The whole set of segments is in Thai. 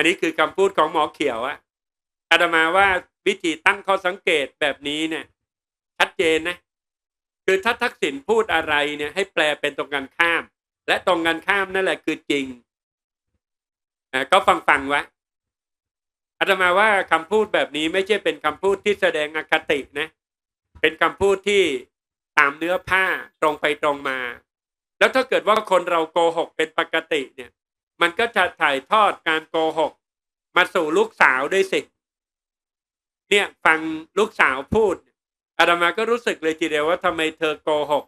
อันนี้คือคำพูดของหมอเขียวอะอาตมาว่าวิธีตั้งข้อสังเกตแบบนี้เนี่ย ชัดเจนนะ คือถ้าทักษิณพูดอะไรเนี่ย ให้แปลเป็นตรงกันข้าม และตรงกันข้ามนั่นแหละคือจริงอ่าก็ฟังฟังไว้อาตมาว่าคำพูดแบบนี้ไม่ใช่เป็นคำพูดที่แสดงอคตินะ เป็นคำพูดที่ตามเนื้อผ้าตรงไปตรงมา แล้วถ้าเกิดว่าคนเราโกหกเป็นปกติเนี่ย มันก็จะถ่ายทอดการโกหก มาสู่ลูกสาวด้วยสิ เนี่ยฟังลูกสาวพูดอาตมาก็รู้สึกเลยทีเดียวว่าทำไมเธอโกหก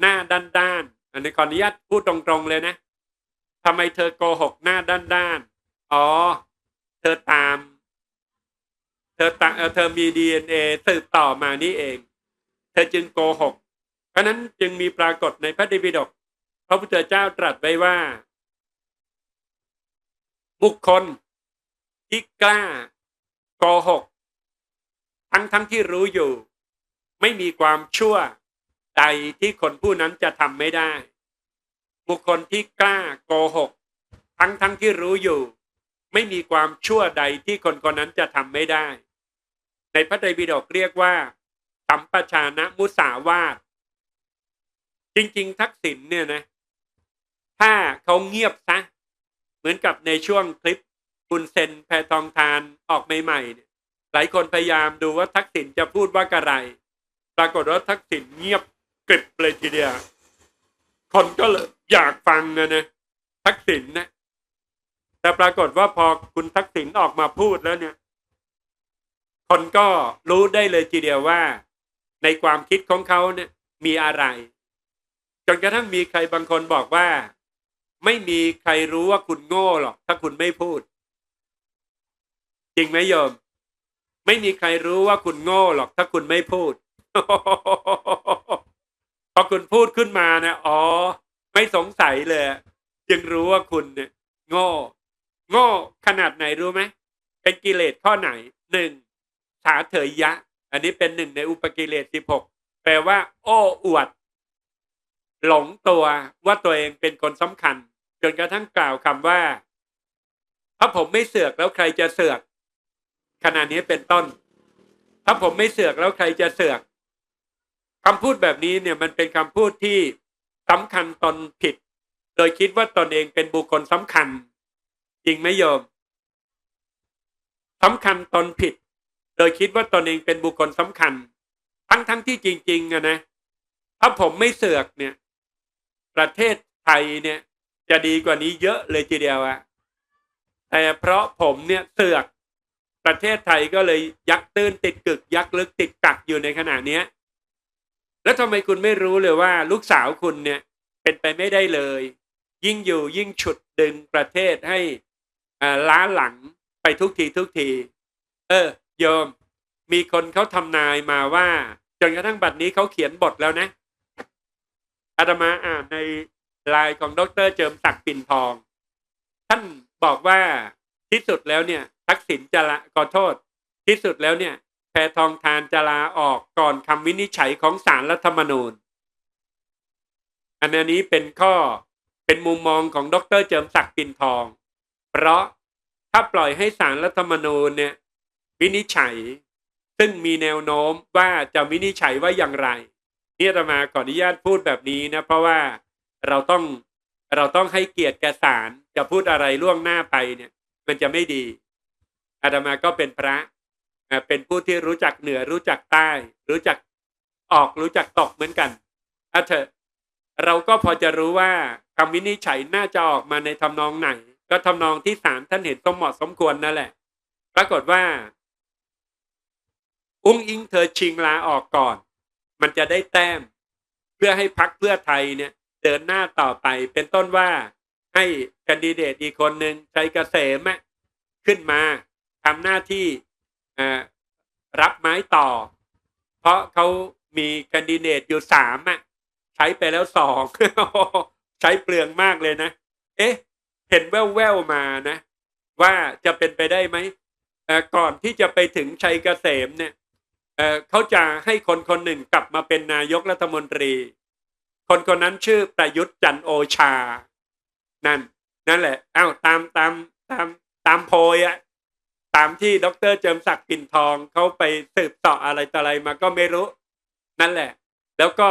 หน้าด้านด้านๆอันนี้ขออนุญาตพูดตรงๆเลยนะทำไมเธอโกหกหน้าด้านด้านๆอ๋อ เธอตาม เธอตาเอ่อเธอมีดีเอ็นเอสืบต่อมานี่เอง เธอจึงโกหก เพราะนั้นจึงมีปรากฏในพระไตรปิฎกพระพุทธเจ้าตรัสไว้ว่า บุคคลที่กล้าโกหก ทั้งทั้งที่รู้อยู่ ไม่มีความชั่วใดที่คนผู้นั้นจะทำไม่ได้ บุคคลที่กล้าโกหก ทั้งทั้งที่รู้อยู่ ไม่มีความชั่วใดที่คนคนนั้นจะทำไม่ได้ ในพระไตรปิฎกเรียกว่าสัมปชานะมุสาวาทจริง ๆ ทักษิณเนี่ยนะ ถ้าเขาเงียบซะ เหมือนกับในช่วงคลิปคุณเซนแพทองทานออกใหม่ๆเนี่ยหลายคนพยายามดูว่าทักษิณจะพูดว่าอะไร ปรากฏว่าทักษิณเงียบกริบเลยทีเดียว คนก็เลยอยากฟังนะนะทักษิณนะแต่ปรากฏว่าพอคุณทักษิณออกมาพูดแล้วเนี่ย คนก็รู้ได้เลยทีเดียวว่า ในความคิดของเขาเนี่ยมีอะไร จนกระทั่งมีใครบางคนบอกว่า ไม่มีใครรู้ว่าคุณโง่หรอก ถ้าคุณไม่พูด จริงไหมโยม ไม่มีใครรู้ว่าคุณโง่หรอก ถ้าคุณไม่พูด พอคุณพูดขึ้นมาเนี่ยอ๋อ ไม่สงสัยเลย จึงรู้ว่าคุณเนี่ยโง่ โง่ขนาดไหนรู้ไหมเป็นกิเลสข้อไหนหนึ่งสาเถยยะ อันนี้เป็นหนึ่งในอุปกิเลสสิบหกแปลว่า โอ้อวด หลงตัวว่าตัวเองเป็นคนสำคัญ จนกระทั่งกล่าวคำว่าถ้าผมไม่เสือกแล้วใครจะเสือก ขณะนี้เป็นต้น ถ้าผมไม่เสือกแล้วใครจะเสือกคำพูดแบบนี้เนี่ยมันเป็นคำพูดที่สำคัญตนผิด โดยคิดว่าตนเองเป็นบุคคลสำคัญ จริงไหมโยมสำคัญตนผิด โดยคิดว่าตนเองเป็นบุคคลสำคัญ ทั้งทั้งที่จริงๆอะนะถ้าผมไม่เสือกเนี่ย ประเทศไทยเนี่ย จะดีกว่านี้เยอะเลยทีเดียวอะแต่เพราะผมเนี่ยเสือกประเทศไทยก็เลยยักตื้นติดกึก ยักลึกติดกักอยู่ในขณะเนี้ย แล้วทำไมคุณไม่รู้เลยว่า ลูกสาวคุณเนี่ยเป็นไปไม่ได้เลย ยิ่งอยู่ยิ่งฉุดดึงประเทศให้อ่าล้าหลังไปทุกทีทุกที เออโยม มีคนเขาทำนายมาว่า จนกระทั่งบัดนี้เขาเขียนบทแล้วนะอาตมาอ่านใน ลน์ของดรเจิมศักดิ์ปิ่นทอง ท่านบอกว่าที่สุดแล้วเนี่ย ทักษิณจะละขอโทษ ที่สุดแล้วเนี่ย แพทองทานจะลาออกก่อนคำวินิจฉัยของศาลรัฐธรรมนูญ อันนี้เป็นข้อเป็นมุมมองของดรเจิมศักดิ์ปิ่นทอง เพราะถ้าปล่อยให้ศาลรัฐธรรมนูญเนี่ย วินิจฉัย ซึ่งมีแนวโน้มว่าจะวินิจฉัยว่าอย่างไรนี่อาตมาขออนุญาตพูดแบบนี้นะ เพราะว่า เราต้องเราต้องให้เกียรติแก่ศาลจะพูดอะไรล่วงหน้าไปเนี่ย มันจะไม่ดีอาตมาก็เป็นพระเป็นผู้ที่รู้จักเหนือรู้จักใต้ รู้จักออกรู้จักตกเหมือนกันอะเถอะเราก็พอจะรู้ว่าคำวินิจฉัยน่าจะออกมาในทำนองไหน ก็ทำนองที่ศาลท่านเห็นสมเหมาะสมควรนั่นแหละ ปรากฏว่า อุ้งอิงเธอชิงลาออกก่อน มันจะได้แต้ม เพื่อให้พักเพื่อไทยเนี่ย เดินหน้าต่อไปเป็นต้นว่าให้คนดิเดตอีกคนหนึ่งชัยเกษมขึ้นมาทำหน้าที่รับไม้ต่อ เพราะเขามีคนดิเดตอยู่สามอะใช้ไปแล้วสองใช้เปลืองมากเลยนะ เอ๊ะ เห็นแว่วๆมานะ ว่าจะเป็นไปได้ไหมก่อนที่จะไปถึงชัยเกษมเนี่ยเขาจะให้คนคนหนึ่งกลับมาเป็นนายกรัฐมนตรี คนคนนั้นชื่อประยุทธ์จันโอชา นั่น นั่นแหละอ้าวตามตามตามตามโพยอะตามที่ดรเจิมศักดิ์ปิ่นทองเขาไปสืบเสาะอะไรต่ออะไรมาก็ไม่รู้ นั่นแหละ แล้วก็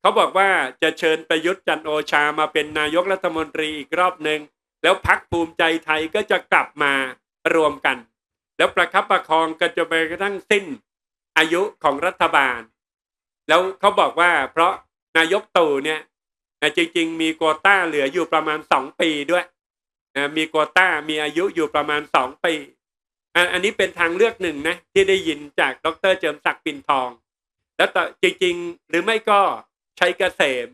เขาบอกว่าจะเชิญประยุทธ์จันโอชามาเป็นนายกรัฐมนตรีอีกรอบหนึ่งแล้วพักภูมิใจไทยก็จะกลับมารวมกัน แล้วประคับประคองกันจะไปกระทั่งสิ้นอายุของรัฐบาล แล้วเขาบอกว่าเพราะ นายกตู่เนี่ยจริง ๆ มีโควต้าเหลืออยู่ประมาณสองปีด้วยนะมีโควต้ามีอายุอยู่ประมาณสองปี อันนี้เป็นทางเลือกหนึ่งนะ ที่ได้ยินจากดรเจิมศักดิ์ปินทอง แล้วต่อจริง ๆ หรือไม่ก็ใช้เกษม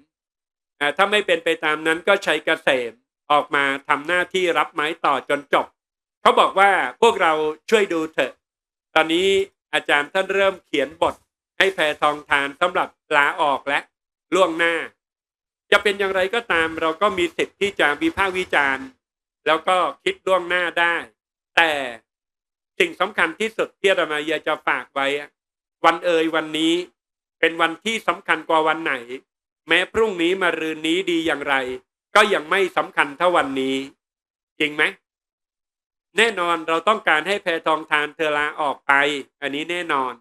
ถ้าไม่เป็นไปตามนั้นก็ใช้เกษมออกมาทำหน้าที่รับไม้ต่อจนจบ เขาบอกว่าพวกเราช่วยดูเถอะ ตอนนี้อาจารย์ท่านเริ่มเขียนบทให้แพทองทานสำหรับลาออกและ ล่วงหน้า จะเป็นอย่างไรก็ตาม เราก็มีสิทธิ์ที่จะวิพากษ์วิจารณ์ แล้วก็คิดล่วงหน้าได้ แต่สิ่งสำคัญที่สุดที่อาตมาอยากจะฝากไว้ วันเอ่ยวันนี้เป็นวันที่สำคัญกว่าวันไหน แม้พรุ่งนี้มารืนนี้ดีอย่างไร ก็ยังไม่สำคัญเท่าวันนี้ จริงไหมแน่นอนเราต้องการให้แพทองทานเธอลาออกไป อันนี้แน่นอน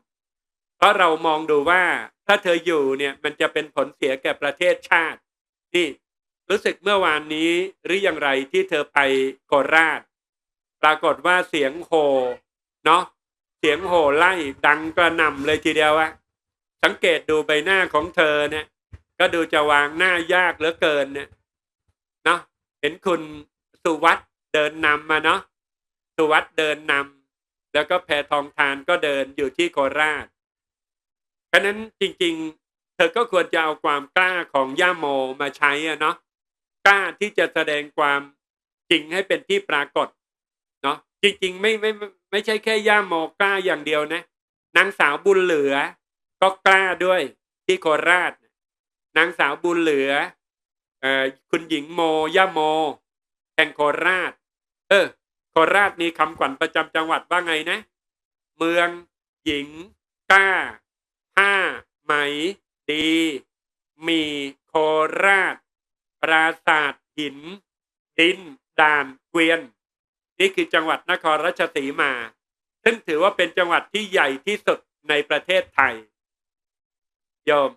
เพราะเรามองดูว่า ถ้าเธออยู่เนี่ยมันจะเป็นผลเสียแก่ประเทศชาติ นี่รู้สึกเมื่อวานนี้หรืออย่างไรที่เธอไปโคราช ปรากฏว่าเสียงโหเนาะเสียงโห่ไล่ดังกระหน่ำเลยทีเดียวอะสังเกตดูใบหน้าของเธอเนี่ย ก็ดูจะวางหน้ายากเหลือเกินเนี่ยเนาะเห็นคุณสุวัตเดินนำมาเนาะสุวัตเดินนำแล้วก็แพทองทานก็เดินอยู่ที่โคราช เพราะนั้นจริง ๆ เธอก็ควรจะเอาความกล้าของย่าโมมาใช้อะเนาะกล้าที่จะแสดงความจริงให้เป็นที่ปรากฏเนาะจริง ๆ ไม่ไม่ไม่ใช่แค่ย่าโมกล้าอย่างเดียวนะนางสาวบุญเหลือ ก็กล้าด้วยที่โคราชนางสาวบุญเหลือเอ่อคุณหญิงโมย่าโมแห่งโคราช เออ โคราชมีคำขวัญประจำจังหวัดว่าไงนะ เมืองหญิงกล้า ผ้าไหมดี มีโคราช ปราสาทหิน ดิน ด่านเกวียน นี่คือจังหวัดนครราชสีมา ซึ่งถือว่าเป็นจังหวัดที่ใหญ่ที่สุดในประเทศไทย โยม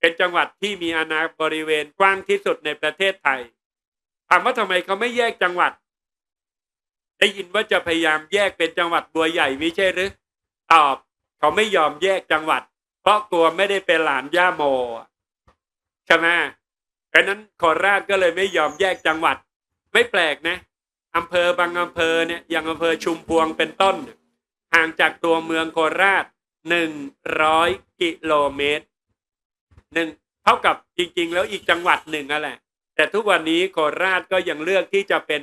เป็นจังหวัดที่มีอาณาบริเวณกว้างที่สุดในประเทศไทย ถามว่าทำไมเขาไม่แยกจังหวัด ได้ยินว่าจะพยายามแยกเป็นจังหวัดบัวใหญ่ไม่ใช่หรือ ตอบ เขาไม่ยอมแยกจังหวัด เพราะกลัวไม่ได้เป็นหลานย่าโมใช่ไหมเพราะนั้นโคราชก็เลยไม่ยอมแยกจังหวัด ไม่แปลกนะอำเภอบางอำเภอเนี่ยอย่างอำเภอชุมพวงเป็นต้น ห่างจากตัวเมืองโคราชหนึ่งร้อยกิโลเมตรหนึ่งเท่ากับจริง ๆ แล้วอีกจังหวัดหนึ่งนั่นแหละ แต่ทุกวันนี้โคราชก็ยังเลือกที่จะเป็น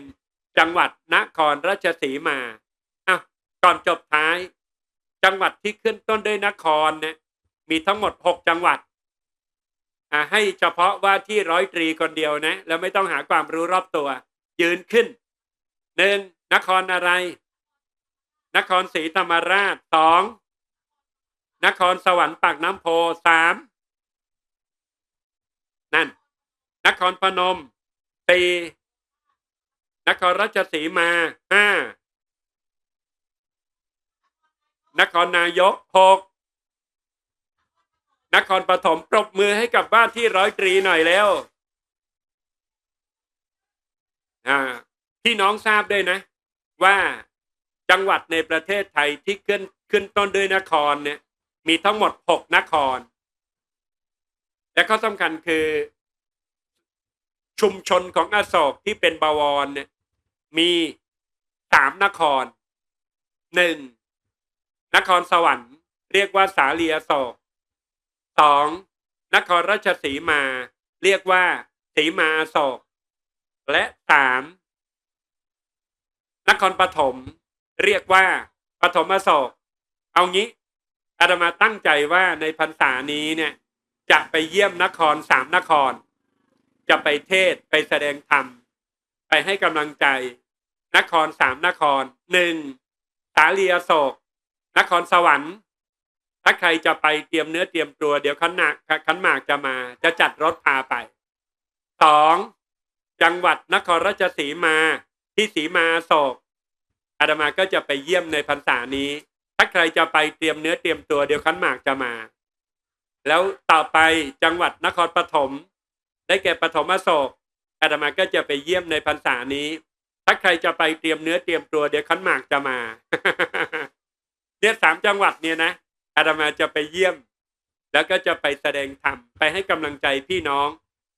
จังหวัดนครราชสีมาอะก่อนจบท้าย จังหวัดที่ขึ้นต้นด้วยนครเนี่ย มีทั้งหมดหกจังหวัดให้เฉพาะว่าที่ร้อยตรีคนเดียวนะ แล้วไม่ต้องหาความรู้รอบตัว ยืนขึ้นหนึ่งนครอะไร นครศรีธรรมราชสองนครสวรรค์ปากน้ำโพสามนั่น นครพนมสี่นครราชสีมาห้านครนายกหก นครปฐมปรบมือให้กับบ้านที่ร้อยตรีหน่อยแล้วพี่น้องทราบด้วยนะ ว่าจังหวัดในประเทศไทยที่ขึ้นขึ้นต้นด้วยนครเนี่ย มีทั้งหมดหกนคร และข้อสำคัญคือ ชุมชนของอโศกที่เป็นบวรเนี่ยมีสามนครหนึ่งนครสวรรค์ เรียกว่าสาลีอโศก สองนครราชสีมา เรียกว่า สีมาอโศก และสามนครปฐมเรียกว่าปฐมอโศก เอางี้อาตมาตั้งใจว่าในพรรษานี้เนี่ย จะไปเยี่ยมนครสามนคร จะไปเทศไปแสดงธรรม ไปให้กำลังใจ นครสามนครหนึ่งสาลีอโศก นครสวรรค์ ถ้าใครจะไปเตรียมเนื้อเตรียมตัวเดี๋ยวขันหนักขันหมากจะมา จะจัดรถพาไปสองจังหวัดนครราชสีมา ที่สีมาโศกอาตมาก็จะไปเยี่ยมในพรรษานี้ ถ้าใครจะไปเตรียมเนื้อเตรียมตัวเดี๋ยวขันหมากจะมา แล้วต่อไปจังหวัดนครปฐมได้แก่ปฐมโศกอาตมาก็จะไปเยี่ยมในพรรษานี้ ถ้าใครจะไปเตรียมเนื้อเตรียมตัวเดี๋ยวขันหมากจะมาเนี่ยสามจังหวัดเนี่ยนะ อาตมาจะไปเยี่ยม แล้วก็จะไปแสดงธรรมไปให้กำลังใจพี่น้อง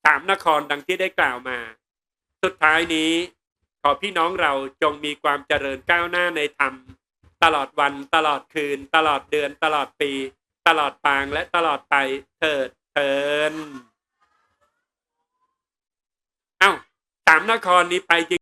สามนครดังที่ได้กล่าวมา สุดท้ายนี้ ขอพี่น้องเราจงมีความเจริญก้าวหน้าในธรรม ตลอดวันตลอดคืน ตลอดเดือนตลอดปี ตลอดปางและตลอดไปเถิดเถินเอ้าสามนครนี้ไปจริง